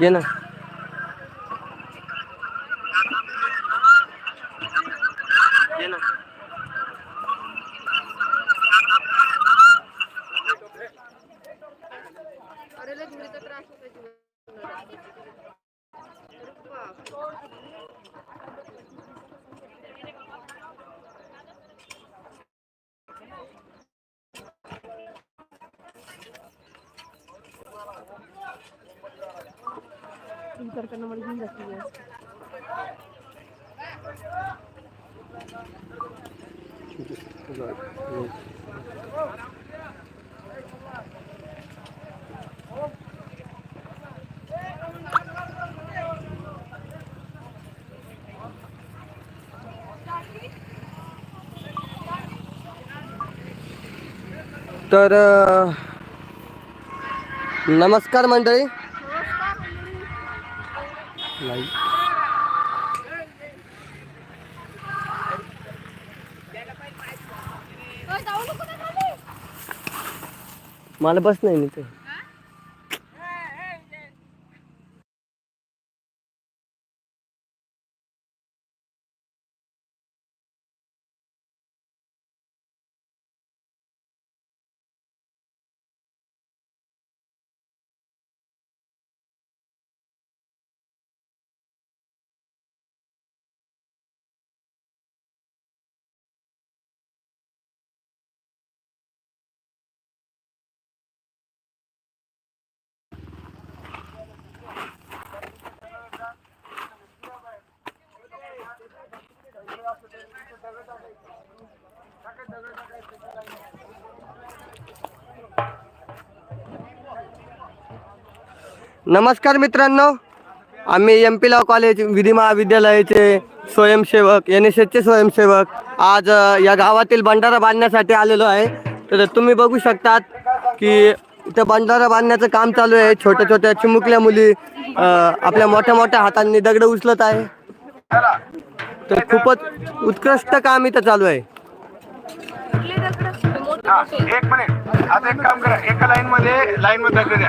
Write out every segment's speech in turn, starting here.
घे ना विचार करणं मला घेऊन जाते वेळ. तर अ, नमस्कार मंडळी मला बस नाही ना ते. नमस्कार मित्रांनो. आम्ही एम पी लॉ कॉलेज विधी महाविद्यालयाचे स्वयंसेवक एन एस एसचे स्वयंसेवक. आज या गावातील बंधारा बांधण्यासाठी आलेलो आहे. तर तुम्ही बघू शकतात की इथं बंधारा बांधण्याचं काम चालू आहे. छोट्या छोट्या चिमुकल्या मुली आपल्या मोठ्या मोठ्या हातांनी दगड उचलत आहे. तर खूपच उत्कृष्ट काम इथं चालू आहे. एक मिनिट. आता एक काम करा. एका लाईन मध्ये लाईन मध्ये द्या.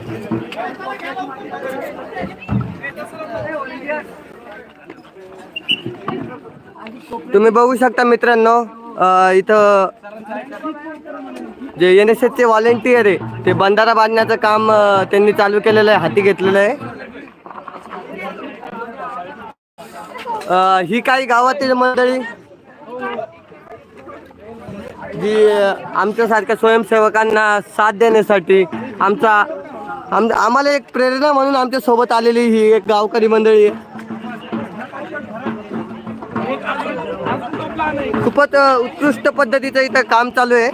तुम्ही बघू शकता मित्रांनो इथं जे एन एस एसचे व्हॉलेंटियर आहे ते बंधारा बांधण्याचं काम त्यांनी चालू केलेलं आहे हाती घेतलेलं आहे. ही काही गावातील मंडळी जी आमच्यासारख्या स्वयंसेवकांना साथ देण्यासाठी आमचा आम आम्हाला एक प्रेरणा म्हणून आमच्यासोबत आलेली ही एक गावकरी मंडळी. आहे खूपच उत्कृष्ट पद्धतीचं इथं काम चालू आहे.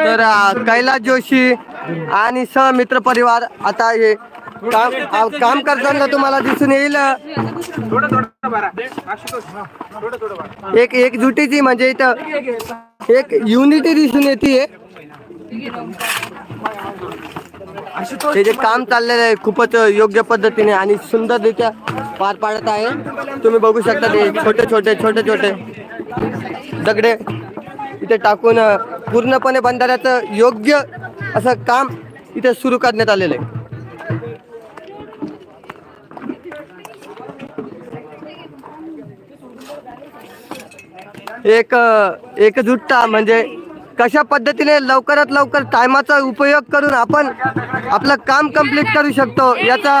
तर कैलास जोशी आणि सहमित्र परिवार आता हे काम काम करताना तुम्हाला दिसून येईल. थोडं थोडं भरा आशुतोष थोडं थोडं भरा एक एकजुटीची म्हणजे इथं एक युनिटी दिसून येते हे जे काम चाललेलं आहे खूपच योग्य पद्धतीने आणि सुंदररित्या पार पाडत आहे. तुम्ही बघू शकता ते छोटे छोटे छोटे छोटे दगडे इथे टाकून पूर्णपणे बंधाऱ्याचं योग्य असं काम इथे सुरू करण्यात आलेलं आहे. एक एकजुटता म्हणजे कशा पद्धतीने लवकरात लवकर टायमाचा उपयोग करून आपण आपलं काम कंप्लीट करू शकतो याचा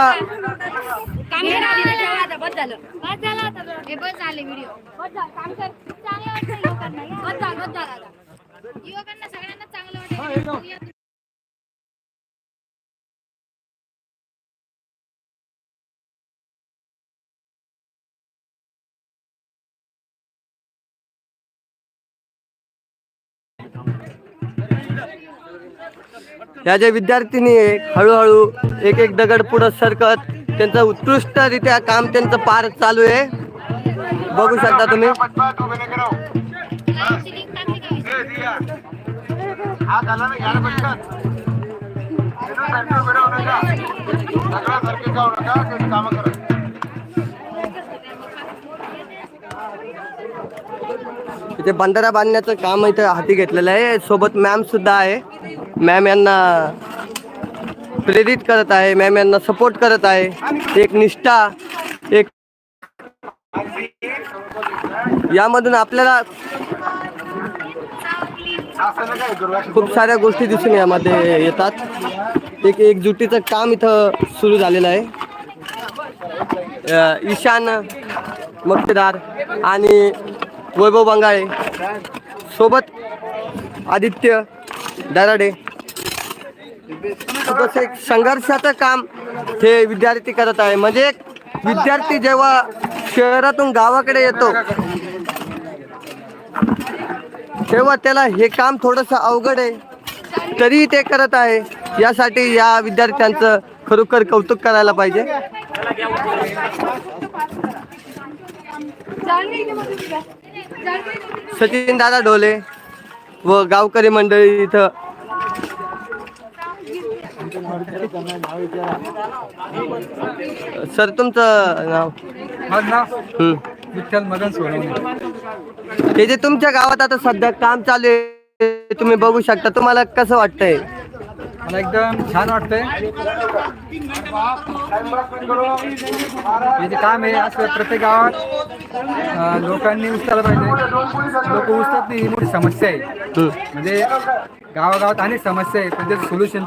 ह्या या ज्या विद्यार्थिनी हळूहळू एक एक दगड पुढं सरकत त्यांचं उत्कृष्टरित्या काम त्यांचं पार चालू आहे. बघू शकता तुम्ही. पटपट करत नाही करावं. लाईनची लिंक टाकली का ए, दिया. हात आला ना घ्यायला पटकन. तिथं सारखे उभे राहू नका. सगळं सारखे जाऊ नका काही कामं करा इथे बंधारा बांधण्याचं काम इथं हाती घेतलेलं आहे. सोबत मॅम सुद्धा आहे. मॅम यांना प्रेरित करत आहे. मॅम यांना सपोर्ट करत आहे. एक निष्ठा एक यामधून आपल्याला खूप साऱ्या गोष्टी दिसून यामध्ये येतात. एक एकजुटीचं काम इथं सुरू झालेलं आहे. ईशान मक्तेदार आणि वैभव बंगाळे. सोबत आदित्य दराडे. खूपच एक संघर्षाचं काम हे विद्यार्थी करत आहे. म्हणजे एक विद्यार्थी जेव्हा शहरातून गावाकडे येतो तेव्हा त्याला हे काम थोडंसं अवघड आहे. तरी ते करत आहे. यासाठी या विद्यार्थ्यांचं खरोखर कौतुक करायला पाहिजे. सचिन दादा ढोले व गावकरी मंडळी इथं. सर तुमचं नाव? माझं नाव हं. विठ्ठल मदन सोनवणे हे जे तुमच्या गावात आता सध्या काम चालू आहे तुम्ही बघू शकता. तुम्हाला कसं वाटतंय? मला एकदम छान वाटतंय हे जे काम आहे असं प्रत्येक गावात लोकांनी उचलायला पाहिजे लोक उचलत नाही ही मोठी समस्या आहे. म्हणजे गावागावात अनेक समस्या आहे पण त्याचं सोल्युशन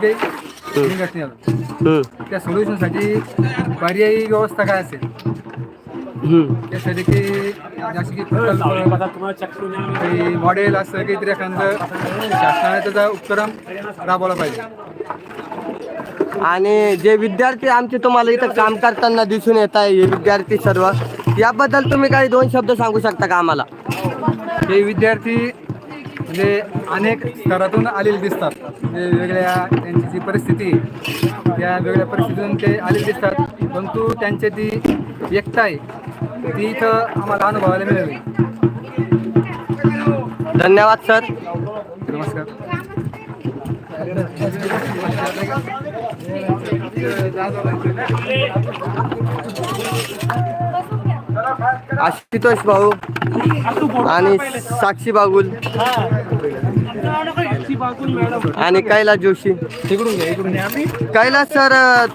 निघत नाही. हं. त्या सोल्युशनसाठी पर्यायी व्यवस्था काय असेल. त्यासाठी की जसे मॉडेल असं काहीतरी एखादं शासनाने त्याचा उपक्रम राबवला पाहिजे. आणि जे विद्यार्थी आमचे तुम्हाला इथं काम करताना दिसून येत आहे हे विद्यार्थी सर्व याबद्दल तुम्ही काही दोन शब्द सांगू शकता का आम्हाला? हे विद्यार्थी म्हणजे अनेक स्तरातून आलेले दिसतात. वेगवेगळ्या त्यांची जी परिस्थिती त्या वेगळ्या परिस्थितीतून ते आलेले दिसतात. परंतु त्यांची ती एकता आहे. ती इथं आम्हाला अनुभवायला मिळाली. धन्यवाद सर. नमस्कार. आशुतोष भाऊ आणि साक्षी बागुल आणि कैलास जोशी. कैलास सर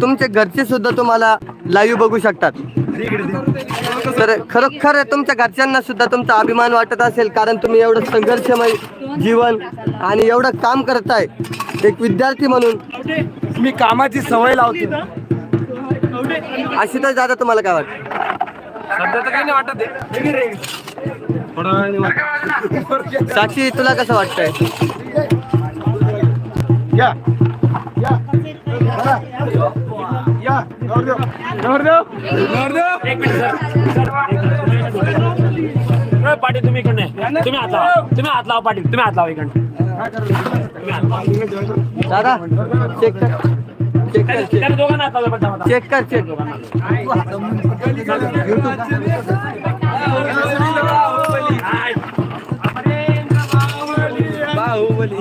तुमचे घरचे सुद्धा तुम्हाला लाईव्ह बघू शकतात. तर खरोखर तुमच्या घरच्यांना सुद्धा तुमचा अभिमान वाटत असेल कारण तुम्ही एवढं संघर्षमय जीवन आणि एवढं काम करताय. एक विद्यार्थी म्हणून मी कामाची सवय लावतो. आशुतोष दादा तुम्हाला काय वाटतं? सध्या तर काही नाही वाटत आहे. साक्षी तुला कसं वाटतंय? पाटील तुम्ही इकडे. तुम्ही हात लावा तुम्ही हात लावा पाटील तुम्ही हात लावा इकडे दादा चेक कर चेक कर चेक दोघांना हात लावा. चेक कर चेक हाय. बाहुबली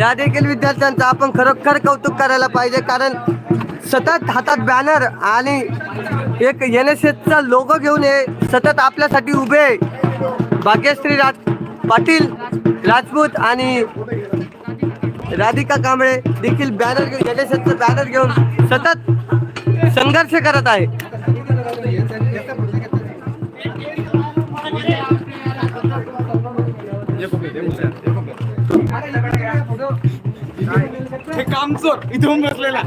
या देखील विद्यार्थ्यांचं आपण खरोखर कौतुक करायला पाहिजे कारण सतत हातात बॅनर आणि एक एन एस एसचा लोगो घेऊन हे सतत आपल्यासाठी उभे आहे. भाग्यश्री राज पाटील राजपूत आणि राधिका कांबळे देखील बॅनर घेऊन एन एस एसचं बॅनर घेऊन सतत संघर्ष करत आहे कामचोर इथून बसलेला.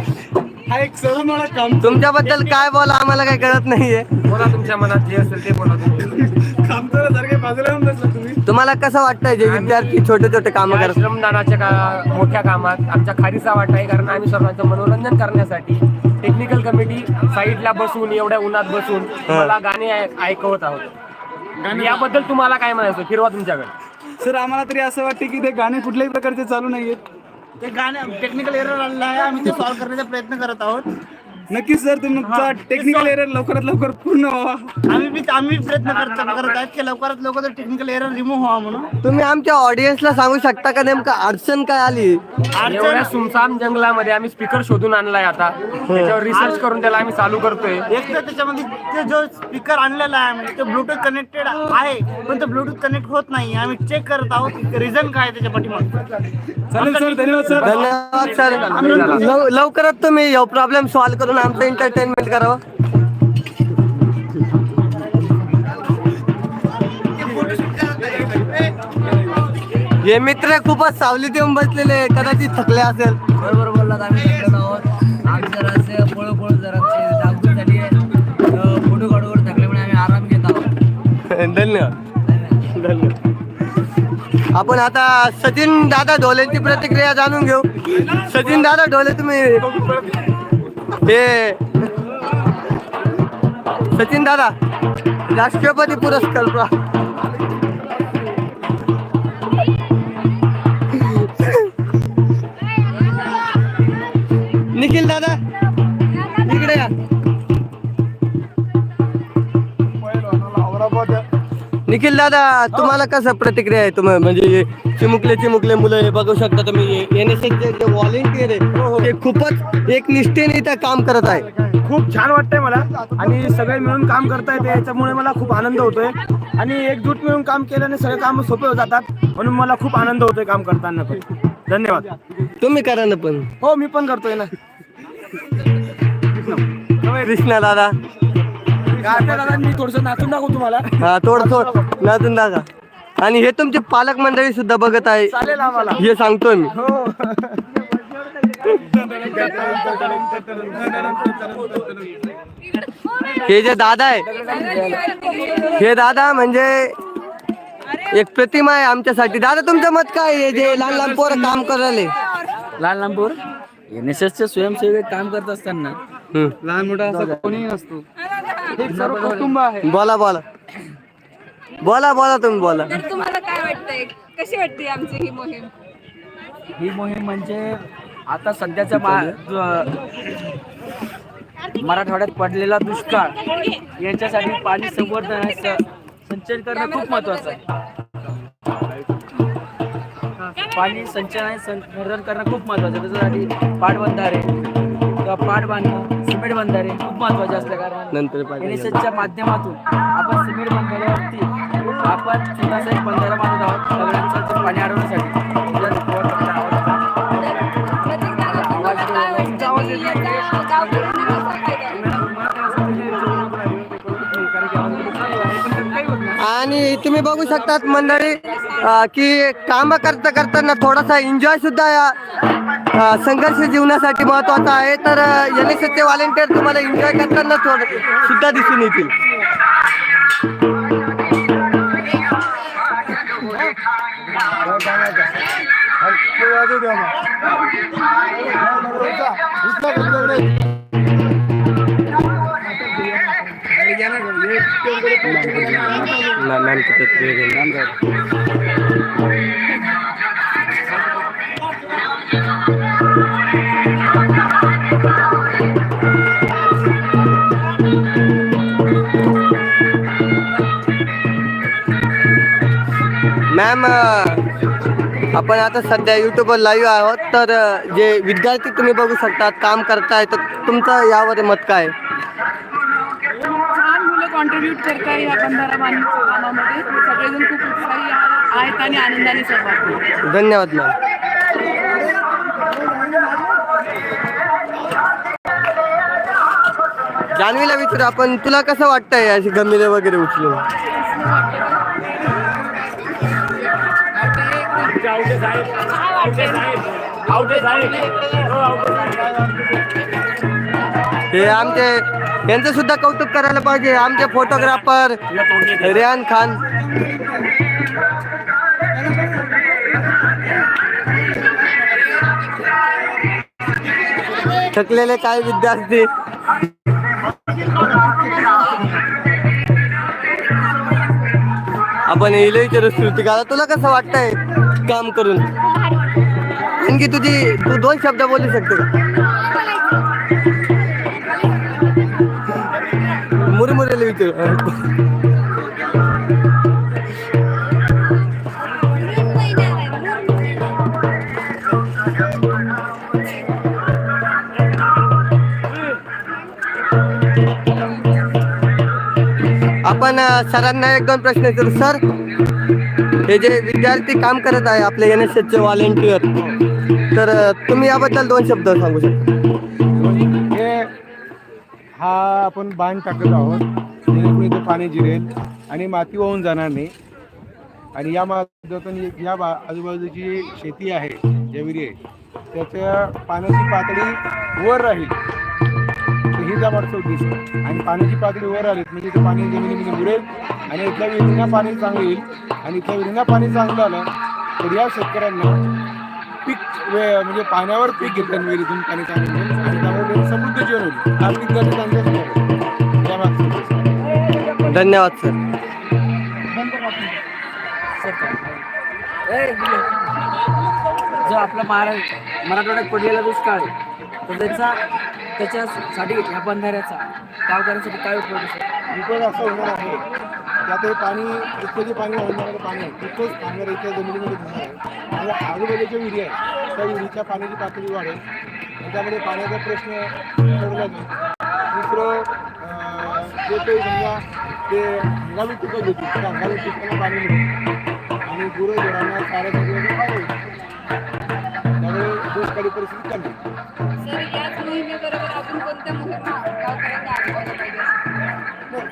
हा एक मला काम तुमच्याबद्दल काय बोला आम्हाला काही कळत नाहीये. बोला तुमच्या मनात जे असेल ते बोला कामचोरासारखे बाजूला येऊन बसला तुम्ही. तुम्हाला कसं वाटतंय जे विद्यार्थी छोटे छोटे कामं या करतात? श्रमदानाच्या का मोठ्या कामात आमच्या खारीचा वाटा आहे कारण आम्ही सर्वांचं मनोरंजन करण्यासाठी टेक्निकल कमिटी साईडला बसून एवढ्या उन्हात बसून मला गाणे ऐकवत आहोत. आणि याबद्दल तुम्हाला काय म्हणायचं? फिरवा तुमच्याकडे. सर आम्हाला तरी असं वाटते की ते गाणे कुठल्याही प्रकारचे चालू नाहीयेत. ते गाणं टेक्निकल एरर आलेला आहे. आम्ही ते सॉल्व्ह करण्याचा प्रयत्न करत आहोत. नक्कीच सर तुमचा टेक्निकल एरर लवकरात लवकर पूर्ण व्हावा. आम्ही बी आम्ही प्रयत्न करत करत. आहेत की लवकरात लवकर टेक्निकल एरर रिमूव्ह व्हावा म्हणून. तुम्ही आमच्या ऑडियन्सला सांगू शकता का नेमकं अडचण काय आली? एवढ्या सुमसाम जंगलामध्ये आम्ही स्पीकर शोधून आणलाय आता. त्याच्यावर रिसर्च करून त्याला आम्ही चालू करतोय. एक तर त्याच्यामध्ये ते जो स्पीकर आणलेला आहे म्हणजे ते ब्लूटूथ कनेक्टेड आहे पण तो ब्लूटूथ कनेक्ट होत नाही. आम्ही चेक करत आहोत रिझन काय आहे त्याच्या पाठीमागे. चालेल सर धन्यवाद सर. धन्यवाद सर. लव- लवकरात तुम्ही प्रॉब्लेम सॉल्व्ह करून आमचं एंटरटेनमेंट करावं. हे मित्र खूपच सावलीत येऊन बसलेले कदाचित थकले असेल. बरोबर बोललात आम्ही आहोत आम्ही जरा असे पळू पळू जरा जागृत झाली आहे फोटो काढू काढू थकल्यामुळे आम्ही आराम घेत आहोत. धन्यवाद. धन्यवाद. आपण आता सचिन दादा ढोलेंची प्रतिक्रिया जाणून घेऊ. सचिन दादा ढोले तुम्ही हे. सचिन दादा राष्ट्रपती पुरस्कार निखिल दादा निखिल दादा तुम्हाला कसं प्रतिक्रिया आहे? तुम्ही म्हणजे चिमुकले चिमुकले मुलं हे बघू शकता तुम्ही. एन एस जे व्हॉलेंटियर आहे ते खूपच एक निष्ठेने इथं काम करत आहे. खूप छान वाटतंय मला. आणि सगळे मिळून काम करता येते याच्यामुळे मला खूप आनंद होतोय. आणि एकजूट मिळून काम केल्याने सगळे काम सोपे जातात म्हणून मला खूप आनंद होतोय काम करताना पण. धन्यवाद. तुम्ही करा ना पण. हो मी पण करतोय ना. कृष्णा दादा. दादा मी थोडस नाचून दाखवू तुम्हाला. हा थोडं थोडं. नाचून दादा आणि हे तुमचे पालक मंडळी सुद्धा बघत आहे. चालेल आम्हाला. हे सांगतोय मी. हो. हे जे दादा आहे हे दादा म्हणजे एक प्रतिमा आहे आमच्यासाठी. दादा तुमचं मत काय आहे? जे लहान लहान पोरं काम करायले. लाल लांबूर एन एस एसचे स्वयंसेवक काम करत असताना. लहान मोठा असं कोणीही नसतो. एक सर्व कुटुंब आहे. बोला बोला. बोला बोला तुम्ही बोला. तर तुम्हाला काय वाटतंय? कशी वाटते आमची ही मोहीम? ही मोहीम म्हणजे आता सध्याच्या मराठवाड्यात पडलेला दुष्काळ यांच्यासाठी पाणी संवर्धन संचयन करणं खूप महत्वाचं आहे. पाणी संचयन आणि संवर्धन करणं खूप महत्वाचं आहे. त्याच्यासाठी पाटबंधारे किंवा पाट बांधणं सिमेंट बंधारे खूप महत्त्वाचे असल्या कारणाने. नंतर माध्यमातून आपण सिमेंट बंधाऱ्यावरती आपण छोटासा एक बंधारा बांधत आहोत. सगळ्यांचं ते पाणी अडवण्यासाठी? आणि तुम्ही बघू शकतात मंडळी की काम करता करताना थोडासा एन्जॉय सुद्धा या संघर्ष जीवनासाठी महत्त्वाचा आहे. तर एन एस एसचे व्हॉलेंटियर तुम्हाला एन्जॉय करताना थोडं सुद्धा दिसून येतील. मॅम आपण आता सध्या युट्यूबवर लाईव्ह आहोत तर जे विद्यार्थी तुम्ही बघू शकतात काम करताय तर तुमचं यावर मत काय? छान करत आहे या बंधारा बांधणीच्या कामामध्ये सगळेजण खूप उत्साही आहेत आणि आनंदाने सहभाग धन्यवाद मॅम जान्हवीला विचारू आपण तुला कसं वाटतंय अशी गंभीर वगैरे उचलून? हे आमचे यांचं सुद्धा कौतुक करायला पाहिजे. आमचे फोटोग्राफर रेहान खान. थकलेले काय विद्यार्थी? आपण इलेक्टर श्रुतिकाला तुला कसं वाटतंय काम करून? आणखी तुझी तू दोन शब्द बोलू शकते का? मुरमुरेला विचार आपण सरांना एक दोन प्रश्न विचारू. सर हे जे विद्यार्थी काम करत आहे आपले एन एस एसचे व्हॉलेंटियर तर तुम्ही याबद्दल दोन शब्द सांगू शकता. हा आपण बांध टाकत आहोत. जेणेकरून इथे पाणी जिरेल आणि माती वाहून जाणार नाही. आणि या माध्यमातून या बा आजूबाजूची जी शेती आहे ज्या विहिरी आहे त्याच्या पाण्याची पातळी वर राहील. ही जमाडचा उद्देश आणि पाण्याची पातळी वर आली म्हणजे ते पाणी जमिनीमध्ये मुरेल आणि इथल्या विहिरींना पाणी चांगलं येईल. आणि इथल्या विहिरींना पाणी चांगलं आलं तर या शेतकऱ्यांना पीक म्हणजे पाण्यावर पीक घेतलं विहिरीतून पाणी चांगलं मिळेल. होईल. या मागचा उद्देश आहे. धन्यवाद सर जो आपला महारा मराठवाड्यात पडलेला दुष्काळ आहे तर त्याचा त्याच्यासाठी ह्या बंधाऱ्याचा गावकऱ्यांसाठी काय उपयोग आहे उपयोग असा होणार आहे की आता हे पाणी इतकं जे पाणी वाहणारं पाणी आहे तिथंच पाण्यावर इथे जमिनीमध्ये आहे. आणि आजूबाजूच्या विहिरी आहे त्या विहिरीच्या पाण्याची पातळी वाढेल. त्यामध्ये पाण्याचा प्रश्न सोडला दुसरं जे काही समजा ते हंगामी पिकं घेतील त्या हंगामी पिकांना पाणी मिळेल. आणि गुरं गुरांना चाऱ्यासाठी वगैरे पाणी त्यामुळे दुष्काळी परिस्थिती कमी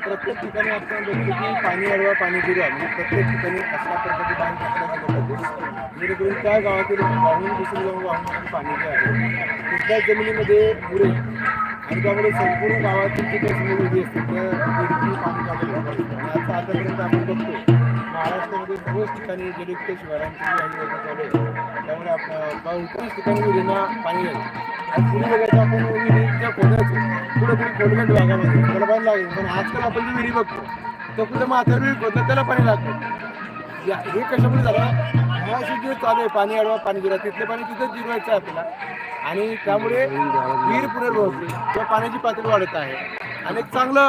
प्रत्येक ठिकाणी आपण बघतो की पाणी अडवा पाणी जिरवा म्हणजे प्रत्येक ठिकाणी अशा प्रकारचे गेले पाहिजे. जेणेकरून त्या गावातील वाहून दुसरी जाऊन वाहून पाणी जे आहे तिथल्याच जमिनीमध्ये पुरे आणि त्यामुळे संपूर्ण गावातील जी काही समृद्धी असते त्या विहिरीतून पाणी काढलं पाहिजे आणि आता आतापर्यंत आपण बघतो महाराष्ट्रामध्ये सर्वच ठिकाणी जलयुक्त शिवारांची जी आहे योजना चालू आहे. त्यामुळे आपण बहुतांश ठिकाणी विहिरींना पाणी आहे. आणि पूर्वी बघायचं आपण विहिरीच्या खोद्याचं कुठेतरी तरी भागामध्ये त्याला पाणी लागेल. पण आजकाल आपण जी विहिरी बघतो तो कुठं माथ्यावर विहीर खोदतात त्याला पाणी लागतं. या- हे कशामुळे झालं? ह्या जे चालू आहे पाणी अडवा पाणी जिरा तिथले पाणी तिथंच जिरवायचं आहे आपल्याला. आणि त्यामुळे विहीर पुनर्भवते किंवा पाण्याची पातळी वाढत आहे. आणि एक चांगलं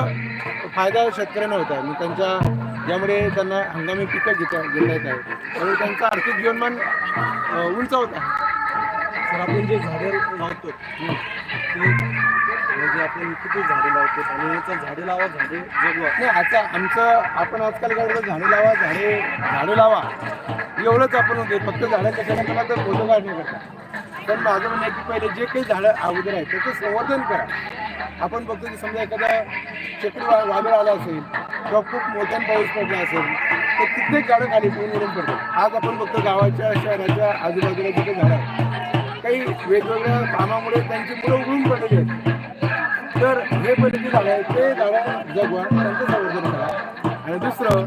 फायदा शेतकऱ्यांना होत आहे. म्हणजे त्यांच्या ज्यामुळे त्यांना हंगामी पिकं घेता घेता येत आहे त्यामुळे त्यांचं आर्थिक जीवनमान उंचावत आहे. तर आपण जे झाडे लावतो ते म्हणजे आपण किती झाडे लावतो आणि याचं झाडे लावा झाडे जगवा. नाही आता आमचं आपण आजकाल काय करतो झाडे लावा झाडे झाडे लावा. एवढंच आपण होते फक्त झाडं कशाला करा तर फोटो काढण्याकरता पण माझं म्हणणं आहे की पहिले जे काही झाडं अगोदर आहेत त्याचं संवर्धन करा. आपण बघतो की समजा एखादा चक्री वा वादळ आला असेल किंवा खूप मोठ्यानं पाऊस पडला असेल तर कित्येक झाडं खाली पडून उडून पडतात. आज आपण बघतो गावाच्या शहराच्या आजूबाजूला जे काही झाडं आहेत काही वेगवेगळ्या कामामुळे त्यांची मुलं उघडून पडलेली आहेत. तर हे पहिले जे झाडं आहेत ते झाडं जगवा त्यांचं संवर्धन करा. आणि दुसरं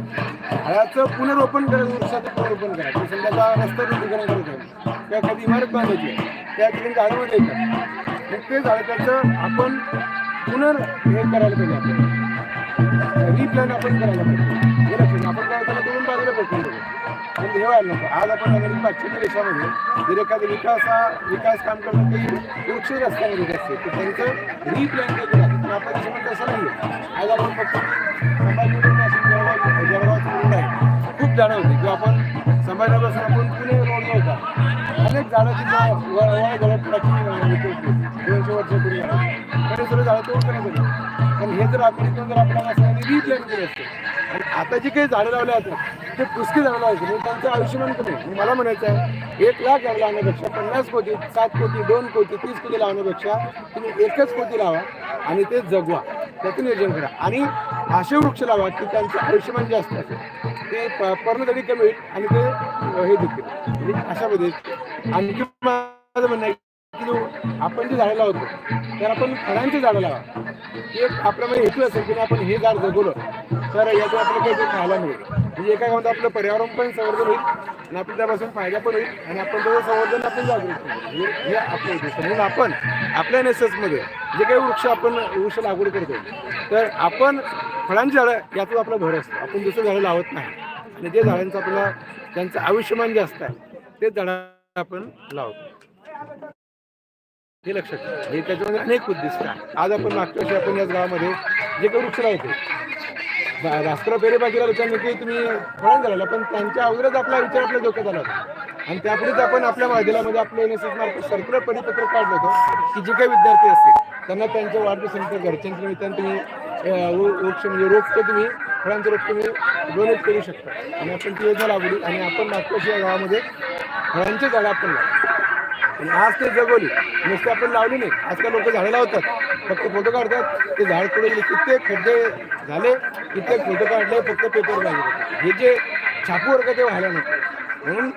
झाडाचं पुनर्रोपण करा वृक्षाचं पुनर्रोपण करा. की समजा रस्ता रुंदीकरण करत आहे किंवा कधी इमारत बांधायची त्या ठिकाणी झाडं मध्ये मग ते झाडं त्याचं आपण पुनर् हे करायला पाहिजे आपण. रिप्लॅन आपण करायला पाहिजे. हे लक्षात आपण काय त्याला दोन बाजूला भेटून म्हणजे हे व्हायला नको आज आपण अगदी पाश्चिमात्य देशामध्ये जर एखादा विकासा विकास काम करणं काही वृक्ष रस्त्यामध्ये असते तर त्यांचं रिप्लॅन केलं जातं पण आपल्या देशामध्ये तसं नाही आहे आज आपण बघतो की संभाजीनगरपासून रोड आहे. खूप झाडं होती किंवा आपण संभाजीनगरपासून आपण पुणे रोडला होता. अनेक झाडं तिथं वळ दोनशे वर्षापूर्वी झालं. कारण सगळं झाडं तोड करण्यात पण हे जर आपण इथून जर आपल्याला असं रिप्लॅन केलं असतं आता जी काही झाडं लावले आहेत ते पुष्की झाडं लावायचे म्हणजे त्यांचं आयुष्यमान कमी आहे. मला म्हणायचं आहे एक लाख झाडं लावण्यापेक्षा पन्नास कोटी सात कोटी दोन कोटी तीस कोटी लावण्यापेक्षा तुम्ही एकच कोटी लावा आणि ते जगवा. त्याचं नियोजन करा. आणि असे वृक्ष लावा की त्यांचं आयुष्यमान जास्त असेल. ते प- पर्णदडी कमी होईल आणि ते हे देखील अशामध्ये म्हणजे अशा पद्धतीत आणखी माझं म्हणणं आहे की आपण जे झाडं लावतो तर आपण फळांची झाडं लावा. एक आपल्यामध्ये हेतू असेल की आपण हे झाड जगवलं तर याचं आपल्याला काहीतरी खायला मिळेल. म्हणजे एका गावात आपलं पर्यावरण पण संवर्धन होईल आणि आपल्याला त्यापासून फायदा पण होईल आणि आपण त्याचं संवर्धन आपण जागृत होईल हे आपलं उद्देश म्हणून आपण आपल्या नेसेसमध्ये जे काही वृक्ष आपण वृक्ष लागवड करतो तर आपण फळांची झाडं यातून आपला भर असतो. आपण दुसरं झाडं लावत नाही. आणि जे झाडांचं आपल्याला त्यांचं आयुष्यमान जास्त आहे ते झाडं आपण लावतो. हे लक्षात ठेवा. हे त्याच्यामध्ये अनेक उद्दिष्ट आहे आज आपण मागच्या वर्षी आपण याच गावामध्ये जे काही वृक्ष लावतो बा- भास्करराव पेरे विचारलं की तुम्ही फळण झालेला पण त्यांच्या अगोदरच आपला विचार आपल्या डोक्यात आला होता. आणि त्यापुढेच आपण आपल्या माध्यमामध्ये आपलं एन एस एस मार्फत सर्क्युलर परिपत्रक काढलं होतं की जे काही विद्यार्थी असतील त्यांना त्यांच्या वाढदिवसानंतर घरच्यांच्या निमित्तानं तुम्ही वृक्ष म्हणजे रोपटं तुम्ही फळांचं रोप तुम्ही डोनेट करू शकता. आणि आपण ती योजना लावली आणि आपण मागच्या वर्षी या गावामध्ये फळांची झाडं आपण आणि आज ते जगवली नुसते आपण लावली नाही. आजकाल लोक झाडं लावतात. फक्त फोटो काढतात. ते झाड पुढे कित्येक खड्डे झाले? कित्येक फोटो काढले? फक्त पेपर झाले हे जे छापू वर्ग ते व्हायला नको. म्हणून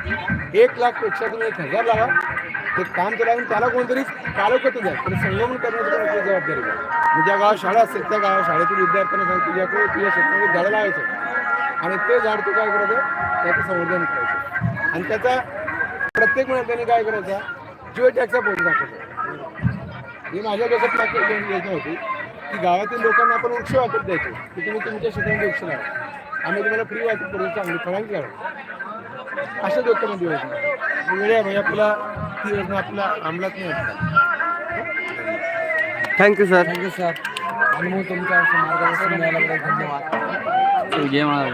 एक लाखपेक्षा तुम्ही एक हजार लावा. ते काम केलं आणि त्याला कोणतरी चालवतं द्या तर संगमन करण्याची पण जबाबदारी घ्या तुझ्या ज्या गावात शाळा असेल त्या गावात शाळेतील विद्यार्थ्यांना सांग तुझ्याकडे तुझ्या शेतामध्ये झाडं लावायचं आणि ते झाड तू काय करायचं त्याचं संवर्धन करायचं आणि त्याचा प्रत्येक महिन्याने काय करायचा जिओ टॅक्सचा फोटो टाकायचा ही माझ्या डोक्यात वेळी योजना होती की गावातील लोकांना आपण वृक्ष वाटप द्यायचो की तुम्ही तुमच्या शेतामध्ये वृक्ष लावा. आम्ही तुम्हाला फ्री वाटप करून चांगली फळांची लावा. अशा डोक्यामध्ये योजना वेळ आहे म्हणजे आपल्याला ती योजना आपल्या अंमलात नाही आणता. थँक्यू सर थँक्यू सर आणि तुमच्या मार्गदर्शन मिळाल्याबद्दल धन्यवाद. घे मला